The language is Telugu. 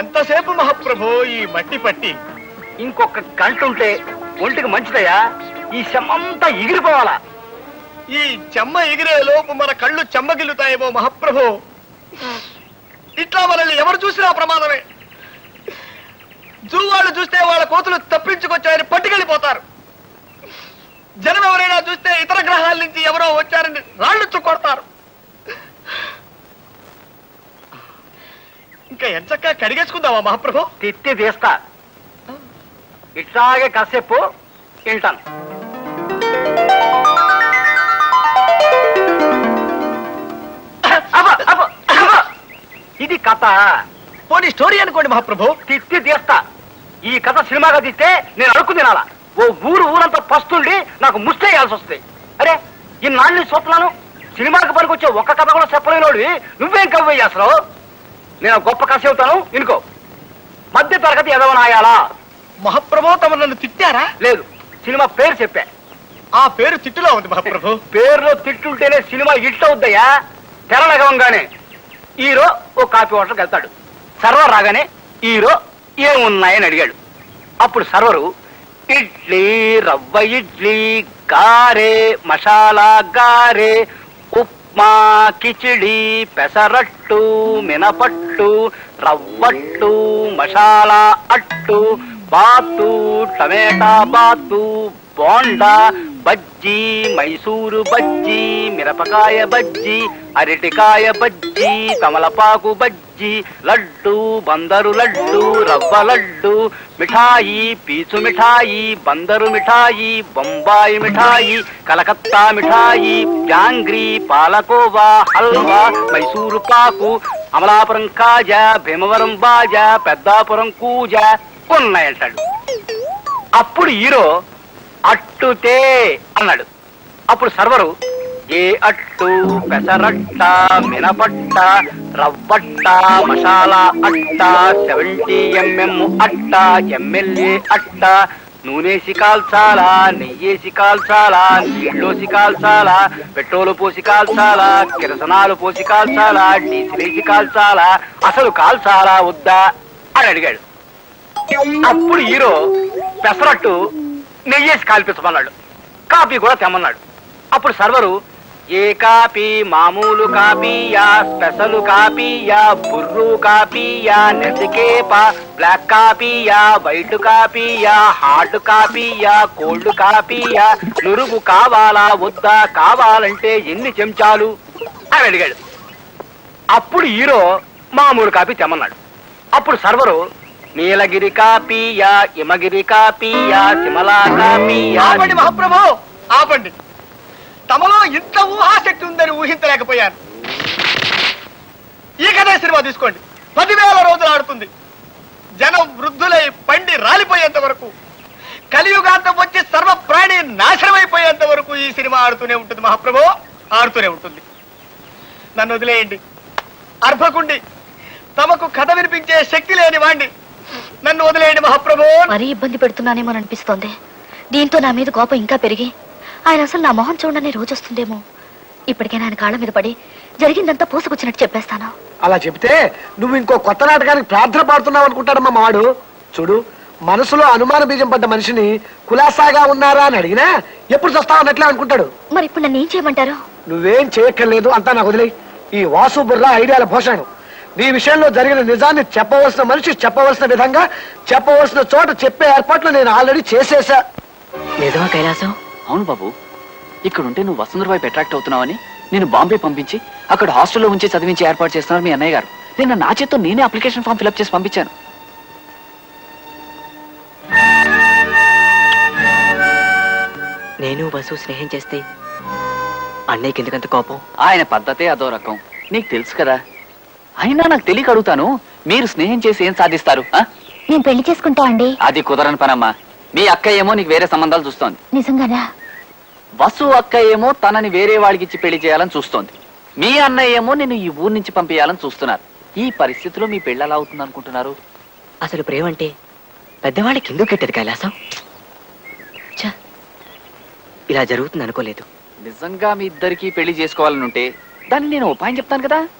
ఎంతసేపు మహాప్రభు ఈ మట్టి పట్టి? ఇంకొక గంట ఉంటే ఒంటికి మంచిదయ్యా. ఈ శమంతా ఎగిరిపోవాలా? ఈ చెమ్మ ఎగిరే లోపు మన కళ్ళు చెమ్మగిల్లుతాయేమో మహాప్రభు. ఇట్లా మనల్ని ఎవరు చూసినా ప్రమాదమే. జూ వాళ్ళు చూస్తే వాళ్ళ కోతులు తప్పించుకొచ్చారని పట్టుకెళ్ళిపోతారు. జనం ఎవరైనా చూస్తే ఇతర గ్రహాల నుంచి ఎవరో వచ్చారని రాళ్ళు చుక్కొడతారు ఇంకా ఎంచక్క కడిగేసుకుందామా మహాప్రభు? తిత్తి తీస్తా. ఇట్లాగే కాసేపు వింటాను అబ్బ, అబ్బ, అబ్బ. ఇది కథ. పోనీ స్టోరీ అనుకోండి మహాప్రభు. తిత్తి తీస్తా. ఈ కథ సినిమాగా తీస్తే నేను అడుక్కు తినాలా ఓ ఊరు ఊరంతా పస్తుండి నాకు ముస్తేయాల్సి వస్తుంది అరే ఈ నాన్ని చూస్తున్నాను. సినిమాకి పనికొచ్చే ఒక్క కథ కూడా చెప్పలేనోడి నువ్వేం కవ్వే చేస్తున్నావు నేను గొప్ప కథ చెబుతాను ఇనుకో. మధ్య తరగతి ఎదవనాయాలా మహాప్రభు తమ నన్ను తిట్టారా? లేదు సినిమా పేరు చెప్పా. ఆ పేరు తిట్టులో ఉంది మహాప్రభు. పేరులో తిట్టుంటేనే సినిమా హిట్ అవుద్దయ్యా? తెరలగవంగానే. హీరో ఓ కాఫీ హోటల్కి వెళ్తాడు. సర్వర్ రాగానే హీరో ఏమున్నాయని అడిగాడు. అప్పుడు సర్వరు ఇడ్లీ రవ్వ ఇడ్లీ గారే మసాలా గారే మా కిచిడి పెసరట్టు మినపట్టు రవ్వట్టు మసాలా అట్టు బాతు టమేటా బాతు బోండా బజ్జీ మైసూరు బజ్జీ మిరపకాయ బజ్జీ అరటికాయ బజ్జీ తమలపాకు బజ్జీ లడ్డు బందరు లడ్డు రవ్వ లడ్డు మిఠాయి పీచు మిఠాయి బందరు మిఠాయి బొంబాయి మిఠాయి కలకత్తా మిఠాయి జాంగ్రీ పాలకోవా హల్వా మైసూరు పాకు అమలాపురం కాజా భీమవరం బాజా పెద్దాపురం కూజ ఉన్నాయంటాడు. అప్పుడు హీరో అట్టుతే అన్నాడు. అప్పుడు సర్వరు ఏ అట్టు పెసరట్ట మినపట్ట రవ్వట్ట మసాలా అట్ట సెవెంటీ ఎంఎం అట్ట ఎమ్మెల్యే అట్ట నూనెసి కాల్చాలా నెయ్యేసి కాల్చాలా నీళ్ళోసి కాల్చాలా పెట్రోలు పోసి కాల్చాలా కిరసనాలు పోసి కాల్చాలా డీజిల్ వేసి కాల్చాలా అసలు కాల్చాలా వద్దా అని అడిగాడు. అప్పుడు హీరో పెసరట్టు నెయ్యేసి కాల్పించమన్నాడు కాపీ కూడా తెమ్మన్నాడు. అప్పుడు సర్వరు ఏ కాపీ మామూలు కాపీయా స్పెషల్ కాపీయా బుర్రు కాపీయా నెసికేపా బ్లాక్ కాపీయా వైట్ కాపీయా హార్డ్ కాపీయా కోల్డ్ కాపీయా నురుగు కావాలా వద్దా కావాలంటే ఎన్ని చెంచాలు? అని అడిగాడు. అప్పుడు హీరో మామూలు కాపీ తెమ్మన్నాడు. అప్పుడు సర్వరు నీలగిరి కాపీయా హిమగిరి కాపీయా సిమలా కాపీయా. ఆపండి మహాప్రభు ఆపండి. తమలో ఇంత ఊహాశక్తి ఉందని ఊహించలేకపోయాను. ఈ కథ సినిమా తీసుకోండి. పదివేల రోజులు ఆడుతుంది. జనం వృద్ధులై పండి రాలిపోయేంత వరకు కలియుగాంతం వచ్చి సర్వ ప్రాణి నాశనమైపోయేంత వరకు ఈ సినిమా ఆడుతూనే ఉంటుంది మహాప్రభు ఆడుతూనే ఉంటుంది. నన్ను వదిలేయండి. అర్భకుండి తమకు కథ వినిపించే శక్తి లేని వాణ్ణి. నన్ను వదిలేయండి మహాప్రభు. మరీ ఇబ్బంది పెడుతున్నానేమో అనిపిస్తోంది. దీంతో నా మీద కోపం ఇంకా పెరిగి ఆయన అసలు నా మొహం చూడని రోజు వస్తుందేమో. ఇప్పటికైనా ఆయన కాళ్ళ మీద పడి జరిగిందంతా పూసుకొచ్చినట్టు చెప్పేస్తాను. అలా చెప్తే నువ్వు ఇంకో కొత్త నాటకానికి ప్రార్థన పాడుతున్నావు అనుకుంటాడమ్మా మావాడు. చూడు మనసులో అనుమాన బీజం పడ్డ మనిషిని కులాసాగా ఉన్నారా అని అడిగినా ఎప్పుడు చస్తావు అన్నట్లే అనుకుంటాడు. మరి ఇప్పుడు నన్ను ఏం చేయమంటారు? నువ్వేం చేయక్కర్లేదు అంతా నాకు వదిలే ఈ వాసు బుర్రా ఐడియాల భూషణం నీ విషయంలో జరిగిన నిజాన్ని చెప్పవలసిన మనిషి చెప్పవలసిన విధంగా చెప్పవలసిన చోట చెప్పే ఏర్పాట్లు నేను ఆల్రెడీ చేసేసా నిజమా కైలాసం. అవును బాబు. ఇక్కడుంటే నువ్వు వసుంధర వైపు అట్రాక్ట్ అవుతున్నావని నేను బాంబే పంపించి అక్కడ హాస్టల్లో ఉంచి చదివించి ఏర్పాటు చేస్తున్నారు మీ అన్నయ్య గారు. నిన్న నా చేత్తో నేనే అప్లికేషన్ ఫామ్ ఫిల్అప్ చేసి పంపించాను. నేను వసు స్నేహం చేస్తే అన్నయ్యకి ఎందుకంత కోపం? ఆయన పద్ధతే అదో రకం. నీకు తెలుసు కదా అయినా నాకు తెలియక అడుగుతాను. మీరు స్నేహం చేసి ఏం సాధిస్తారు ఆ? నేను పెళ్ళి చేసుకుంటా అండి. అది కుదరని పనమ్మా. మీ అక్క ఏమో నీకు వేరే సంబంధాలు చూస్తోంది. నిజంగానా? వసు అక్క ఏమో తనని వేరే వాడికి ఇచ్చి పెళ్ళి చేయాలని చూస్తోంది. మీ అన్నయ్య ఏమో నేను ఈ ఊరు నుంచి పంపించాలని చూస్తున్నారు. ఈ పరిస్థితిలో మీ పెళ్ళి ఎలా అవుతుంది అనుకుంటున్నారు? అసలు ప్రేమ అంటే పెద్దవాళ్ళకి ఎందుకు కెట్టదు కైలాసం? ఛ, ఇలా జరుగుతుంది అనుకోలేదు. నిజంగా మీ ఇద్దరికి పెళ్ళి చేసుకోవాలని ఉంటే దాన్ని నేను ఉపాయం చెప్తాను కదా?